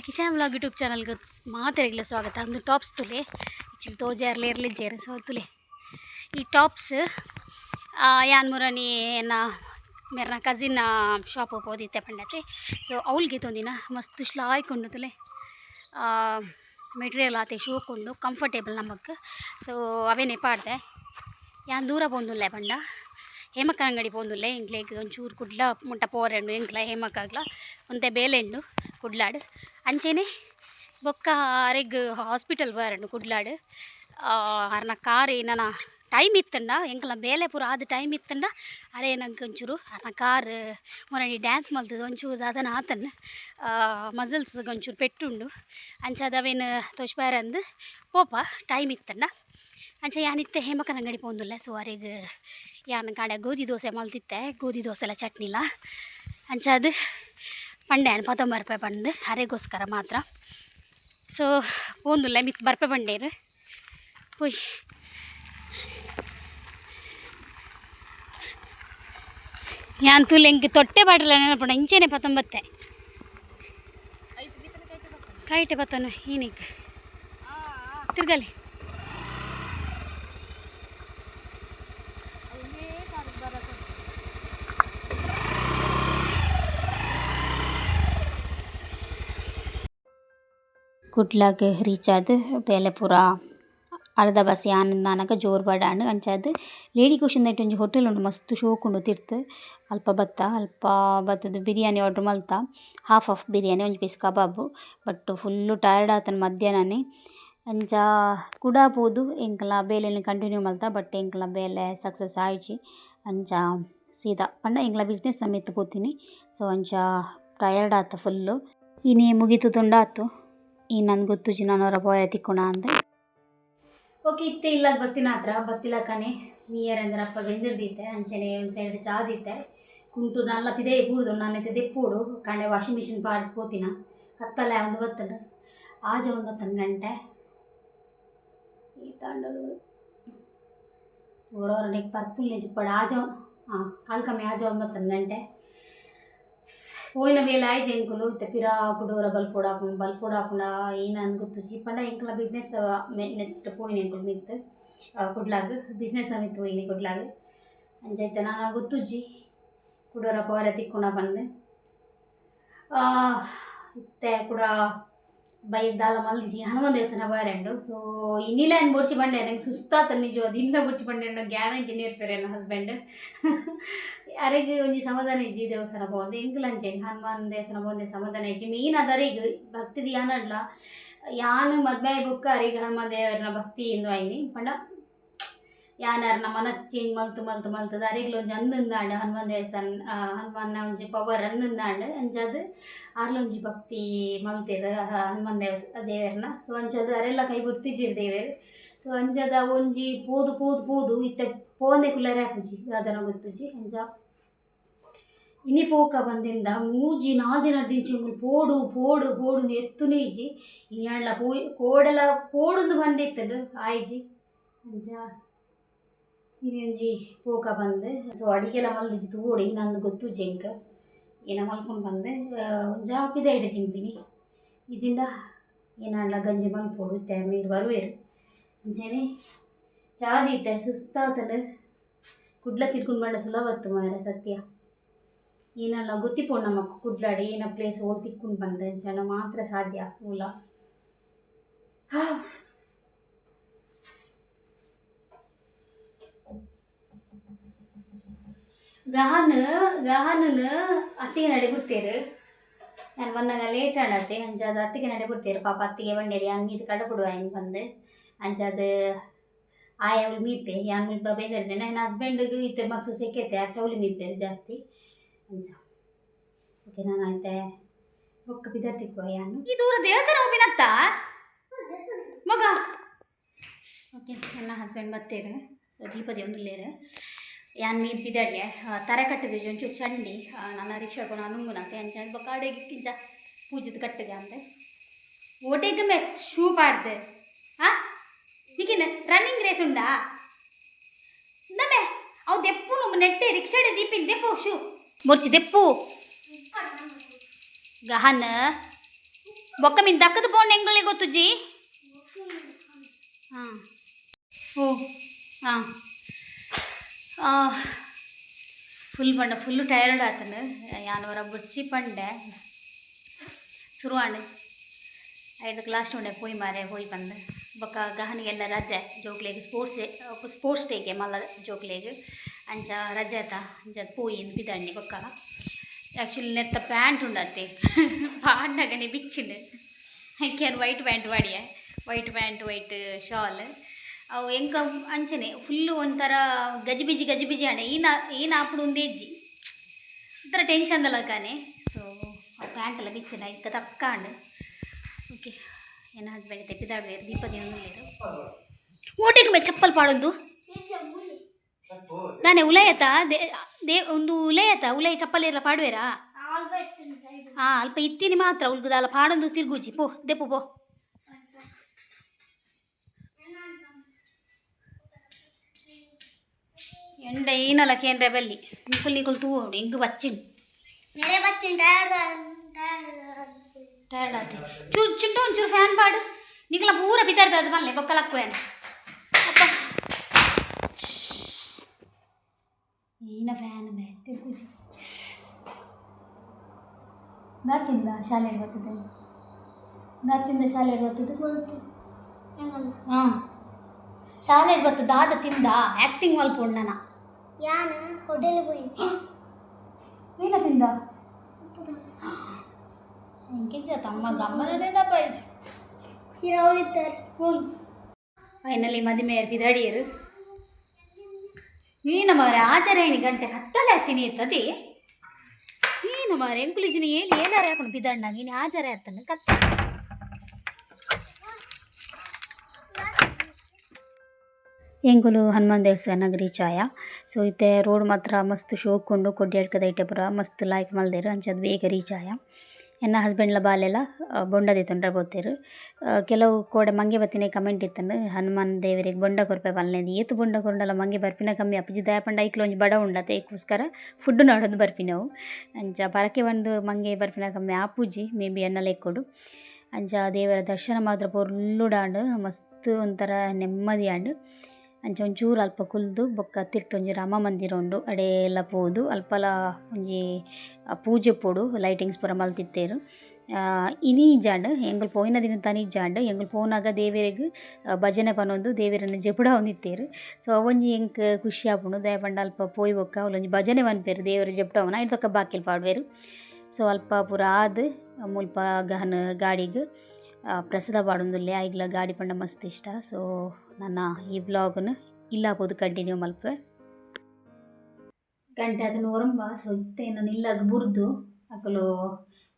ತುಲಿ kitchen blog YouTube ಚಾನಲ್ಗೆ ಮಾತಾಡಿಗ್ಲ ಸ್ವಾಗತ. ಒಂದು ಟಾಪ್ಸ್ ತುಲೆ ಆ್ಯಕ್ಚುಲಿ ತೋಜೆ ಇರಲಿ ಇರಲಿ ಇರ್ಲಿಜ್ಜೇರು ಸೊ ಈ ಟಾಪ್ಸ್ ಯಾನ್ ಮುರನಿ ಏನ ಮೇರ್ನ ಕಸಿನ್ ಶಾಪ್ ಹೋದಿತ್ತೆ ಪಂಡತೆ ಸೊ ಅವಳಿಗೆ ತೊಂದಿನ ಮಸ್ತ್ ಶ್ಲಾಯ್ಕೊಂಡು ತುಲೆ. ಮೆಟೀರಿಯಲ್ ಆತೆ ಶೂಕೊಂಡು ಕಂಫರ್ಟೇಬಲ್ ನಮಗೆ ಸೊ ಅವೇ ನೆಪಾಡ್ದೆ ಯಾನ್ ದೂರ ಬಂದುಲ್ಲ ಪಂಡ? ಹೇಮಕ್ಕ ಅಂಗಡಿ ಬಂದುಲ್ಲ ಇಂಕ್ಲೆಗ್ ಒಂಚೂರು ಕುಡ್ಲ, ಮುಟ್ಟ ಪೋರೆಂಡು ಎಂಕ್ಲ ಹೇಮಕ್ಕಾಗ್ಲ, ಒಂತೆ ಬೇಲೆಂಡು ಕುಡ್ಲಾಡ್. ಅಂಚೆನೆ ಬೊಕ್ಕ ಅರೆಗ್ ಹಾಸ್ಪಿಟಲ್ ಬರಂಡು ಕುಡ್ಲಾಡ್. ಅರ್ನ ಕಾರ್ ಏನನ ಟೈಮ್ ಇತ್ತಂಡ ಎಂಕಲ ಬೇಲೆ ಪೂರ ಆದ ಟೈಮ್ ಇತ್ತಂಡ, ಅರೆ ನಂಗೆ ಒಂಚೂರು ಅರ್ನ ಕಾರ್ ಮೊರನಿ ಡ್ಯಾನ್ಸ್ ಮಲ್ತದ ಒಂಚೂರು ಅದನ್ನ ಆತನ್. ಮಸಲ್ಸ್ ಒಂಚೂರು ಪೆಟ್ಟುಂಡು. ಅಂಚ ಅವೇನು ತೋಚ್ಪಾರಂದು ಪೋಪ ಟೈಮ್ ಇತ್ತಂಡ. ಅಂಚ ಯಾನಿತ್ತೆ ಹೇಮಕನ ಅಂಗಡಿ ಪೋಂದುಲ್ಲೆ, ಸೊ ಅರೆಗ್ ಯಾನ್ ಕಾಡೆ ಗೋಧಿ ದೋಸೆ ಮಲ್ತಿತ್ತೆ, ಗೋಧಿ ದೋಸೆ ಎಲ್ಲ ಚಟ್ನಿಲ. ಅಂಚ ಅದು ಪಂಡೆ ಪತ್ತೊಂಬತ್ತು ರೂಪಾಯಿ ಬಂದು ಅರೆಗೋಸ್ಕರ ಮಾತ್ರ. ಸೊ ಒಂದಿಲ್ಲ ಮಿತ್ ಬರ್ಪೆ ಪಂಡೇರು ಹುಯ್ ಯಾನ್ ತುಲೆ ಎಂಕ್ ತೊಟ್ಟೆ ಬಾಟಲ ನೆನಪುಂಡ ಇಂಚೆನೆ ಪತ್ತೊಂಬತ್ತೆ ಕೈಟೆ ಪತ್ತನು ಈನಿಕ್ ತಿರ್ಗಲಿ ಕುಡ್ಲಾಗ್ ರೀಚ್ ಆದ್ ಬೇಲೆ ಪೂರ ಅರ್ಧ ಬಸ್ ಯಾನಂದಾನಗ ಜೋರ್ ಬಡಾಂಡ್ ಅಂಚಾದ್. ಲೇಡಿ ಕುಶಿಂದ ಒಂಜಿ ಹೋಟೆಲ್ ಉಂಡು ಮಸ್ತ್ ಶೋಕುಂಡು ತಿರ್ತ್. ಅಲ್ಪ ಬತ್ತ, ಅಲ್ಪ ಬತ್ತುದು ಬಿರಿಯಾನಿ ಆರ್ಡ್ರ್ ಮಲ್ತ. ಹಾಫ್ ಆಫ್ ಬಿರಿಯಾನಿ, ಒಂಜಿ piece kebab. But full tired ಆತನ್ ಮಧ್ಯಾಹ್ನನೆ. ಅಂಚ ಕುಡಾಪೋದು ಎಂಕಲ ಬೇಲೆನ್ ಕಂಟಿನ್ಯೂ ಮಲ್ತ ಬಟ್ ಎಂಕಲ ಬೇಲೆ ಸಕ್ಸಸ್ ಆಯಿಚಿ. ಅಂಚ ಸೀದಾ, ಪಂಡ ಎಂಕಲ ಬಿಸ್ನೆಸ್ ಮಿತ್ತ್ ಪೋತಿನಿ ಸೊ ಅಂಚ ಟಯರ್ಡ್ ಆತ ಫುಲ್ಲು ಇನೇ ಮುಗೀತು ಈ ನನ್ಗೆ ಗೊತ್ತುಜಿ ನಾನು ಹೊರ ಪೋಯ ತಿಕ್ಕೋಣ ಅಂದರೆ ಓಕೆ ಇತ್ತೆ ಇಲ್ಲ ಬತ್ತಿನ ಹತ್ರ ಬತ್ತಿಲಕ್ಕನೆ ನಿಯರ್ ಅಂದ್ರೆ ಅಪ್ಪ ಬೆಂದಿರ್ದಿತ್ತೆ ಅಂಚೆನೆ ಒಂದು ಸೈಡ್ ಚಾದಿತ್ತೆ ಕುಂಟು ನಲ್ಲ ಪಿದೆ ಬೂಡ್ದು ನಾನೈತೆ ದೆಪ್ಪೋಡು ಕಂಡೆ ವಾಷಿಂಗ್ ಮಿಷಿನ್ ಪಾಡ್ ಪೋತಿನ ಕತ್ತಲೆ ಒಂದು ಬತ್ತನು ಆಜ ಒಂದು ಬತ್ತನ ಗಂಟೆ ಈ ತಾಂಡಲು ಓರೋರ ನೆಕ್ ಪರ್ಪುಲ್ ನೆಜುಪ್ಪಡ ಆಜ ಹಾಂ ಕಾಲ್ ಕಮ್ಮಿ ಆಜ ಒಂದು ಬತ್ತನ ಗಂಟೆ పోయిన వేళ ఆయి జంకులు ఇత పిరా కుడోర బల్పోడాకుండా బల్పోడాకుండా ఈయన అనుకుతు చిప్పండ ఇంకల బిజినెస్ నెట్ పోయిన ఇంకులు మిత్ ಕುಡ್ಲಾಗ್ ಬಿಸ್ನೆಸ್ ನಮಿತ್ತು ಹೋಯ್ನಿ ಕುಡ್ಲಾಗ್ ಅಂಚೈತೆ ನಾನು ಗೊತ್ತುಜ್ಜಿ ಕುಡೋರ ಪೋರ ತಿಕ್ಕೊಂಡ ಬಂದೆ ಇತ್ತೆ ಕೂಡ ಬೈಕ್ ದಾಲ ಮಲ್ದಿಜಿ ಹನುಮಂತ ದೇವಸ್ಥಾನ ಬಾರೆಂಡು ಸೊ ಇನ್ನಿಲ್ಲ ಏನು ಬುಡ್ಚಿ ಬಂಡೆ? ನಂಗೆ ಸುಸ್ತಾತ ನಿಜ ಅದು ಇಂದ ಬುಡ್ಚಿ ಬಂಡೆ ಗ್ಯಾರಂಟಿ ನೀರ್ತಾರೆ ನನ್ನ ಹಸ್ಬೆಂಡ್ ಯಾರಿಗೆ ಒಂಜಿ ಸಮಾಧಾನ ಇಜ್ಜಿ ದೇವಸ್ಥಾನ ಬಂದು ಎಂಕಲ್ ಅಂಚೆ ಹನುಮಾನ್ ದೇವಸ್ಥಾನ ಪೋಂದೆ ಸಮಾಧಾನ ಇಜ್ಜಿ. ಮೀನ್ ಅದರಿಗ್ ಭಕ್ತಿ ಯಾನಡ್ಲ ಯಾನು ಮದ್ವೆ ಬುಕ್ಕ ಅರಿಗ್ ಹನುಮಾನ್ ದೇವರನ್ನ ಭಕ್ತಿ ಇಂದು ಆಯ್ನಿ. ಪಂಡ ಯಾನರ್ನ ಮನಸ್ಸು ಚೇಂಜ್ ಮಲ್ತು ಮಲ್ತು ಮಲ್ತದ ಅರಿಗ್ಲ ಒಂಜಿ ಅಂದಂದಾಂಡ್ ಹನುಮಾನ್ ದೇವಸ್ಥಾನ ಹನುಮಾನ್ ಒಂಜಿ ಪವರ್ ಅಂದಂದಾಂಡ್ ಅಂಚದ್ ಅರ್ಲೊಂಜಿ ಭಕ್ತಿ ಮಲ್ತಿರ ಹನುಮಾನ್ ದೇವ ದೇವರನ್ನ ಸೊ ಅಂಚದ್ ಅರೆಲ್ಲ ಕೈ ಬಿಡ್ತಿಜಿರ್ ದೇವೇರ್. ಸೊ ಅಂಜದ ಒಂಜಿ ಪೋದು ಪೋದು ಪೋದು ಇತ್ತೆ ಪೋನೆ ಕುಲ್ಲರೆ ಆಪುಜಿ ಅದನ್ನ ಗೊತ್ತುಜಿ? ಅಂಜ. ಇನಿ ಪೋಕ ಬಂದಿಂದ ಮೂಜಿ ನಾಲ್ ದಿನ ದಿಂಚಿ ಪೋಡು ಪೋಡು ಪೋಡು ಎತ್ತು ಇಜ್ಜಿ ಇನಿ ಅಣ್ಣ ಪೋಯ್, ಕೋಡೆಲ್ಲ ಪೋಡುಂದು ಬಂದಿತ್ತದು ಆಯ್ಜಿ. ಅಂಚ ಇನಿ ಒಂಜಿ ಪೋಕ ಬಂದು. ಸೊ ಅಡಿಗೆಲ ಮಲ್ದಿಜಿ ತೂಡಿ, ನಂದು ಗೊತ್ತು ಜೆಂಕ. ಏನ ಮಲ್ಕೊಂಡು ಬಂದೆ. ಒಂಜ ಇಡ ತಿಂತೀನಿ. ಇಜಿಂದ ಏನಾಂಡ್ಲ ಗಂಜಿ ಮಲ್ಪೋಡು ಇತ್ತೆ ಬರುವೇರು ಮುಂಚೆನೆ ಜಾದಿ ಇದ್ದೆ ಸುಸ್ತಾತಂಡು ಕುಡ್ಲ ತಿರ್ಕೊಂಡು ಬಂಡ ಸುಲಭತ್ತು ಮಾರ ಸತ್ಯ. ಏನಲ್ಲ ಗೊತ್ತಿಪೋಣ ನಮ್ಮ ಕುಡ್ಲಾಡಿ, ಏನ ಪ್ಲೇಸ್ ಹೋಗಿ ತಿಕ್ಕೊಂಡು ಬಂದೆ. ಜನ ಮಾತ್ರ ಸಾಧ್ಯ ಮೂಲ ಗಹನ್ ಗಹನನ್ ಅತ್ತಿಗೆ ನಡೆ ಬಿಡ್ತೇರು ನಾನು ಬಂದಾಗ ಲೇಟ್ ಆಡತ್ತೆ ಅಂಚದ ಅತ್ತಿಗೆ ನಡೆ ಬಿಡ್ತೇರು ಪಾಪ ಅತ್ತಿಗೆ ಬಂಡೇರಿ ಯಾನ್ ಮೀತು ಕಡ ಬಿಡುವ ಹೆಂಗೆ ಬಂದು ಅಂಚದ ಆಯ ಅವ್ಳು ಮೀಪೆ ಯಾನ್ ಮೀಪ ಬೇಂದಿರ್ದೆ ನನ್ನ ಹಸ್ಬೆಂಡ್ಗೂ ಇತ್ತೆ ಮಸ್ತ್ ಸೆಕೆತೆ ಆ ಚೌಲಿ ಮೀಪೇರು ಜಾಸ್ತಿ. ಅಂಚ ಓಕೆ ನಾನು ಆಯ್ತೆ ಒಕ್ಕ ಬಿದರ್ತಿಕ್ಕುವ ಯಾನು ಈ ದೂರ ದೇವಸ್ಥಾನ ಹೋಗಿನತ್ತ ಮಗ ಓಕೆ ನನ್ನ ಹಸ್ಬೆಂಡ್ ಬತ್ತೇರು ಸೊ ದೀಪದಿ ಒಂದು ಲೇರು ಯಾನ್ ನೀರು ಬಿದಡ್ಗೆ ತರ ಕಟ್ಟದೆ ಒಂಚೂರು ಚಂಡಿ ನನ್ನ ರಿಕ್ಷಾ ಕೊನ ನುಂಗುನಂತೆ ಅಂಚ ಬಕಾಡೆಗೆ ಪೂಜಿದ ಕಟ್ಟಗೆ ಅಂತೆ ಓಟೆಗೆ ಮೆ ಶೂ ಪಾಡ್ದೆ ಹಾ ಹೀಗಿನ ರನ್ನಿಂಗ್ ರೇಸ್ ಉಂಡಾ ನಮೆ ಅವು ದೆಪ್ಪು ನಮ್ಮ ನೆಟ್ಟೆ ರಿಕ್ಷಾಡೆ ದೀಪಿನ ದೆಪ್ಪು ಶೂ ಮುರ್ಚಿ ದೆಪ್ಪು ಗಹನ ಬೊಕ್ಕ ಮಿನ್ ದಕ್ಕದ ಬೋನ್ ಹೆಂಗಳಿಗೆ ಗೊತ್ತು ಜಿ ಹಾಂ ಓ ಹಾಂ ಫುಲ್ ಪಂಡ ಫುಲ್ಲು ಟಯರ್ಡ್ ಆತನು ಯಾನವರ ಬುಚ್ಚಿ ಪಂಡೆ ಶುರುವಾಂಡು ಐದು ಕ್ಲಾಸ್ ಉಂಡೆ ಪೋಯಿ ಮಾರೆ ಪೋಯಿ ಬಂದು. ಬೊಕ್ಕ ಗಹನಿಗೆಲ್ಲ ರಜೆ, ಜೋಕ್ಲೆಗ್ ಸ್ಪೋರ್ಟ್ಸ್ ಸ್ಪೋರ್ಟ್ಸ್ ಡೇಗೆ ಮಲ್ಲ ಜೋಕ್ಲೆಗ್. ಅಂಚ ರಜೆ ಆತ ಅಂಚ ಪೋಯಿ ಬಿದಂಡಿ ಬೊಕ್ಕ. ಆ್ಯಕ್ಚುಲಿ ನೆತ್ತ ಪ್ಯಾಂಟ್ ಉಂಡತ್ತೆ ಪಾಡ್ನಾಗನೆ ಬಿಚ್ಚಿಂಡು ಹಾಕ್ಯಾರ ವೈಟ್ ಪ್ಯಾಂಟ್ ವಾಡಿಯ. ವೈಟ್ ಪ್ಯಾಂಟ್ ವೈಟ್ ಶಾಲ್ ಅವು ಎಂಕ ಅಂಚನೆ ಫುಲ್ಲು ಒಂಥರ ಗಜಿಬಿಜಿ ಗಜಿಬಿಜಿ ಅಣೆ ಈ ನಾ ಈ ನಾಪುಡು ಒಂದೇಜ್ಜಿ ಒಂಥರ ಟೆನ್ಷನ್ ದಲಕಾನೆ ಸೊ ಅವು ಪ್ಯಾಂಟೆಲ್ಲ ಬಿಚ್ಚಿನ ಇದಕ್ಕೆ ತಕ್ಕಾಂಡು ಓಕೆ ಏನ ಹಸ್ಬೆಂಡ್ ತೆಪ್ಪಿದಾಡಬೇರು ದೀಪದ ಏನೇರು ಊಟಕ್ಕೆ ಮೇ ಚಪ್ಪಲ್ ಪಾಡೊಂದು ನಾನೇ ಉಲಯತ ದೇ ಒಂದು ಉಲಯತ ಉಲಯ ಚಪ್ಪಲಿ ಎಲ್ಲ ಪಾಡುವೆರಾ ಹಾಂ ಅಲ್ಪ ಇತ್ತೀನಿ ಮಾತ್ರ ಉಲ್ಗುದಲ್ಲ ಪಾಡೊಂದು ತಿರುಗುಜಿ ಪೋ ದೆಪ್ಪು ಪೋ ఎండ ఈనలకి ఎండ వెళ్ళి ఇంకులు నీకులు తూడు ఇంకు వచ్చిండు నేనే వచ్చిండు టైర్డ్ అవుతుంది చూడు చుట్టూ చూడు ఫ్యాన్ పాడు. నీకులా పూర పితారు అది మళ్ళీ బొక్కలకు పోయాను ఈయన ఫ్యాన్ కూర్చో గట్టిందా శాలేడు పత్తుంది గట్టిందా శాలేడు పత్తుంది ಶಾಲೆಗೆ ಗೊತ್ತು ದಾದ ತಿಂದ ಆ್ಯಕ್ಟಿಂಗ್ ಅಲ್ಲಿ ಯಾನ హోటల్ పోయింది ఈయన తిందా ఇంకేం తమ్మ గమ్మరనే నా పైచి ఇరవై ఇద్దరు అవును ಫೈನಲಿ ಮದುವೆ ದಿದಡಿಯರು ಏನು ಮರ ಆಚರಣೆ ಗಂಟೆ ಹತ್ತಲೇ ಹತ್ತಿನಿ ಇರ್ತದೆ ಏನು ಮರ ಎಂಕುಲಿಜಿನ ಏನು ಏನಾರ ಹಾಕೊಂಡು ಬಿದ್ದಾಡ ನೀನು ಆಚಾರ ಕತ್ತ. ಎಂಗುಲು ಹನುಮಾನ್ ದೇವಸ್ಥಾನ ರೀಚ್ ಆಯ ಸೊ ಇತ್ತೆ ರೋಡ್ ಮಾತ್ರ ಮಸ್ತ್ ಶೋಕೊಂಡು ಕೊಡ್ಯಾಡ್ಕದ ಐಟೆ ಪುರ. ಮಸ್ತ್ ಲಾಯ್ಕ್ ಮಲ್ದೇರು ಅಂಚದ್ ಬೇಗ ರೀಚ್ ಆಯ ಎನ್ನ ಹಸ್ಬೆಂಡ್ಲ ಬಾಲೆಲ್ಲ ಬೊಂಡದಿ ತೊಂದ್ರೆ ಬೋತೇರು. ಕೆಲವು ಕೋಡೆ ಮಂಗೆ ಬತ್ತಿನ ಕಮೆಂಟ್ ಇತ್ತಂಡು ಹನುಮಾನ್ ದೇವರಿಗೆ ಬೊಂಡ ಕೊರ್ಪೆ ಬಲ್ನೇದು. ಏತು ಬೊಂಡ ಕೊರಂಡಲ್ಲ ಮಂಗೆ ಬರ್ಪಿನ ಕಮ್ಮಿ. ಅಪ್ಪಜಿ ದಯಪಂಡ ಐಕ್ಲ ಒಂಜಿ ಬಡ ಉಂಡತೆ ಏಕೋಸ್ಕರ ಫುಡ್ ನೋಡೋದು ಬರ್ಪಿನವು. ಅಂಚ ಬರಕೆ ಒಂದು ಮಂಗೆ ಬರ್ಪಿನ ಕಮ್ಮಿ ಆಪುಜಿ, ಮೇ ಬಿ ಎನ್ನ ಕೊಡು. ಅಂಚ ದೇವರ ದರ್ಶನ ಮಾತ್ರ ಪೊರ್ಲುಡಾಂಡು ಮಸ್ತ್ ಒಂಥರ ನೆಮ್ಮದಿ ಆಂಡು ಅಂಚ ಒಂಚೂರು ಅಲ್ಪ ಕುಲ್ದು ಬೊಕ್ಕ ತಿರ್ತೊಂಜಿ ರಾಮ ಮಂದಿರ ಉಂಡು. ಅಡೆ ಎಲ್ಲ ಪೋದು. ಅಲ್ಪಲ ಒಂಜಿ ಪೂಜೆ ಪೋಡು. ಲೈಟಿಂಗ್ಸ್ ಪೂರ ಮಲ್ತಿತ್ತೇರು. ಇನಿ ಜಾಂಡ್, ಎಂಗಲ್ ಪೋಯಿನ ದಿನ ತನಿ ಜಾಂಡ್, ಎಂಗಲ್ ಪೋನಾಗ ದೇವೆರೆಗ್ ಭಜನೆ ಪನೊಂದು ದೇವೆರನ್ನ ಜಪುಡ ಹೊಂದಿತ್ತೇರು. ಸೊ, ಅವೊಂಜಿ ಎಂಕ್ ಖುಷಿ ಆಪುಂಡು. ದಯಪಂಡ ಅಲ್ಪ ಪೋಯಿ ಬೊಕ್ಕ, ಅವಲೊಂಜಿ ಭಜನೆ ಮನ್ಪೇರು. ದೇವರ ಜಪುಡವನ ಐದು ಬಾಕಿಲ್ ಪಾಡ್ವೇರು. ಸೊ, ಅಲ್ಪ ಪೂರ ಆದ್, ಮುಲ್ಪ ಗಹನ ಗಾಡಿಗೆ ಪ್ರಸಾದ ಪಾಡೊಂದುಲ್ಲೆ. ಐಗ್ಲ ಗಾಡಿ ಪಂಡ ಮಸ್ತ್ ಇಷ್ಟ. ಸೊ ನನ್ನ ಈ ಬ್ಲಾಗ್ ಇಲ್ಲ ಪೋದು ಕಂಟಿನ್ಯೂ ಮಲ್ಪೆ ಗಂಟೆ ಅದನ್ನು ಒರಂಬ ಸೊ ಇತ್ತೆ ನಾನು ಇಲ್ಲಾಗ ಬುರ್ದು. ಅಕಲು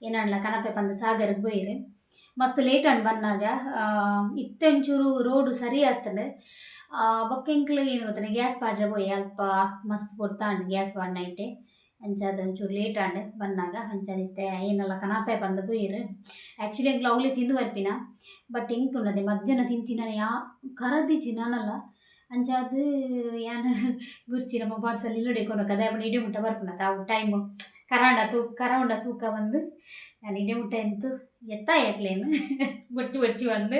ಏನಲ್ಲ ಕನಪೆ ಬಂದ ಸಾಗರಕ್ಕೆ ಬೈರೆ ಮಸ್ತ್ ಲೇಟ್ ಅಂಡ್ ಬಂದಾಗ ಇತ್ತೆಂಚೂರು ರೋಡ್ ಸರಿ ಆಗ್ತದೆ. ಬೊಕ್ಕ ಏನು ಗೊತ್ತಾನೆ ಗ್ಯಾಸ್ ಪಾಡ್ರೆ ಬೋಯ್ ಅಲ್ಪ ಮಸ್ತ್ ಕೊಡ್ತಾ ಗ್ಯಾಸ್ ಪಾಡ್ ನೈಟೆ ಅಂಚಾದ ಒಂಚೂರು ಲೇಟ್ ಆಂಡ್, ಬಂದಾಗ ಅಂಚಾದಿತ್ತೆ ಏನಲ್ಲ ಕನಾಪೆ ಬಂದ ಬೈರು ಆ್ಯಕ್ಚುಲಿ ಎಂಕ್ಲು ಅವಲೇ ತಿಂದು ಬರ್ಪಿನ. ಬಟ್ ಹೆಂಗೆ ಉನ್ನದೆ ಮಧ್ಯಾಹ್ನ ತಿಂತಿನ ಯಾ ಕರದಿಚ್ಚಿ ನಾನಲ್ಲ ಅಂಚಾದ್ ಯಾನ ಬುರ್ಚಿ ನಮ್ಮ ಬಾರ್ಸಲ್ಲಿ ಇಲ್ಲಡೆ ಕೊನ ಕದ ಯಾಪಣ ಇಡೆ ಮುಟ್ಟ ಬರ್ಪುನ. ತಾವು ಟೈಮು ಕರಾಂಡ ತೂ, ಕರಾಂಡ ತೂಕ ಬಂದು, ನಾನು ಇಡೀ ಮುಟ್ಟ ಎಂತು, ಎತ್ತ ಯಾಕ್ಲೇನು ಬುಡ್ಚಿ ಬುಡ್ಚಿ ಬಂದು.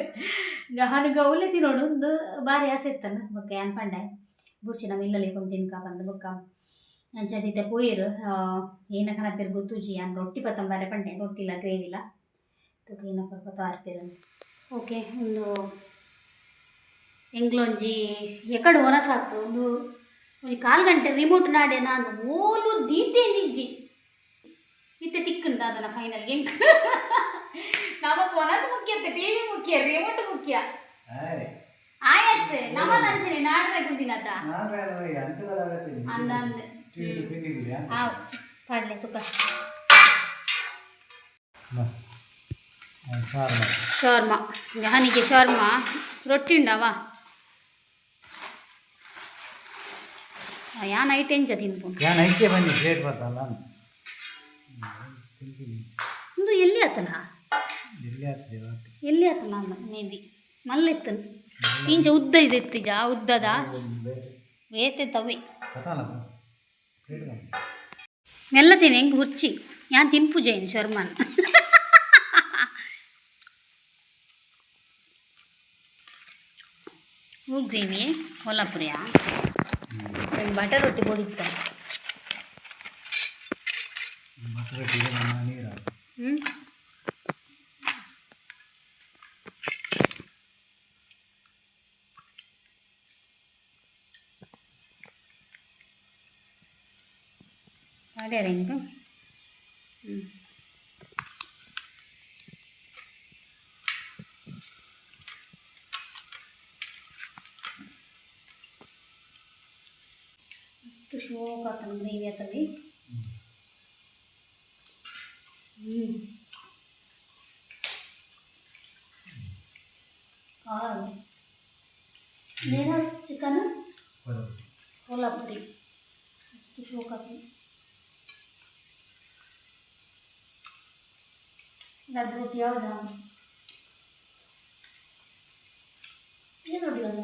ಗಹನ ಗೌಲೆ ತಿನ್ನೋಡು, ಒಂದು ಬಾರಿ ಆಸೆ ಇತ್ತನ ಬುಕ್ಕ ಯಾನ್ ಪಂಡೆ. ಬುಡ್ಚಿ ನಮ್ಮ ಇಲ್ಲಲ್ಲಿ ಕೊಂದು ತಿನ್ಕ ಬಂದು ಬೊಕ್ಕ. ಅಂಚಾದಿತ್ತೆ ಪೋಯಿರು ಏನ ಕನಪೇರು ಗೊತ್ತುಜಿ ಯಾನ್ ರೊಟ್ಟಿ ಪತ್ತಂಬಾರೆ ಪಂಡೆ ರೊಟ್ಟಿ ಇಲ್ಲ ಗ್ರೇವಿ ಇಲ್ಲ. ತೂಕ ಏನ ಪರ್ಪತ ಆರ್ಪೇರು ಓಕೆ ಒಂದು ಎಂಗ್ಲೊಂಜಿ ಎಕಡೆ ಹೊರ ಸಾಕು ಒಂದು ಒಂದು ಕಾಲು ಗಂಟೆ ರಿಮೋಟ್ ನಾಡೆ ನಾನು ಓಲು ದೀತೆ ನಿಜ್ಜಿ ಇತ್ತೆ ತಿಕ್ಕಂಡ ಅದನ್ನ ಫೈನಲ್ಗೆ. ನಮಗ್ ಒನದು ಮುಖ್ಯ ಟಿವಿ ಮುಖ್ಯ ರಿಮೋಟ್ ಮುಖ್ಯ. ಆಯತ್ತೆ ನಮ್ಮ ಅಂಚನೆ ನಾಡ್ರೆ ಗುಂದಿನದ ಅಂದ ಅಂದ. ಆ ಪಾಡ್ಲೆ ತುಕ ಶೋರ್ಮ. ಗಹನಿಗೆ ಶೋರ್ಮ. ರೊಟ್ಟಿ ಉಂಡವಾ? ಯಾನ್ ಐಟ್ ಎಂಚ ತಿನ್ಪುಂಡು ಯಾ ಐಕೆ ಬನ್ನಿ ಪ್ಲೇಟ್ ಬರ್ತಲ್ಲ ಒಂದು ಎಲ್ಲಿ ಆತನ? ಎಲ್ಲಿ ಎಲ್ಲಿ ಆತನ ಮೇ ಬಿ ಮಲ್ಲೆತ್ತನು. ಇಂಚ ಉದ್ದ ಇದೆ ಇತ್ತೀಜ ಉದ್ದದ? ವೇತೆ ತವೆ. ನೆಲ್ಲ ದಿನ ಹೆಂಗ್ ಹುರ್ಚಿ? ಯಾನ್ ತಿನ್ಪುಜೇನ್ ಶರ್ಮಾ ಶರ್ಮನ್? گئیನೇ ಹೊಲಪುರಿಯಾ ಬಟರ್ ರೊಟ್ಟಿ ಬೋಡಿತ್ತಾ ಬಟರ್ ರೊಟ್ಟಿ ಏನನ್ನ ನೀರಾ ಮಾಡ್ಯಾರ ಹಿಂಗೆ ಹ್ಞೂ ಅಷ್ಟು ಶೋಕ್ ಆತನ ಗ್ರೇವಿ ಆತಲ್ಲಿ ಹ್ಞೂ ಖಾರ ನೇರ ಚಿಕನ್ ಬರೋದು ಕೊಲ್ಲಾಪುರಿ ಅಷ್ಟು ಶೋಕ್ ಆತನ ಅದು ರೊಟ್ಟಿ ಯಾವ್ದು ಏನು ರೊಟ್ಟಿ ಅದು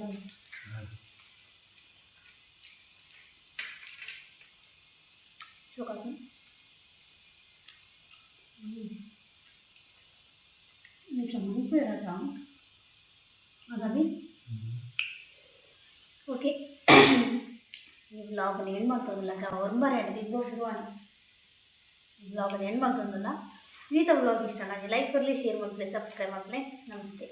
ಶೋಕ್ ಆತನ ನೀವು ಚೆನ್ನಾಗಿ ಇರತ್ತಾ ಹಾಗಾಗಿ ಓಕೆ ಈ ಬ್ಲಾಗಲ್ಲಿ ಏನು ಮಾಡ್ತಂದಿಲ್ಲ ಒಂಬರ ಎರಡು ಬಿಗ್ ಬಾಸ್ ಶುರುವಾಣ ಈ ಬ್ಲಾಗಲ್ಲಿ ಏನು ಮಾಡ್ತಂದಿಲ್ಲ ನೀತ ಬ್ಲಾಗ್ ಇಷ್ಟ ನನಗೆ ಲೈಕ್ ಕೊಡಲಿ ಶೇರ್ ಮಾಡಲಿ ಸಬ್ಸ್ಕ್ರೈಬ್ ಮಾಡಲಿ ನಮಸ್ತೆ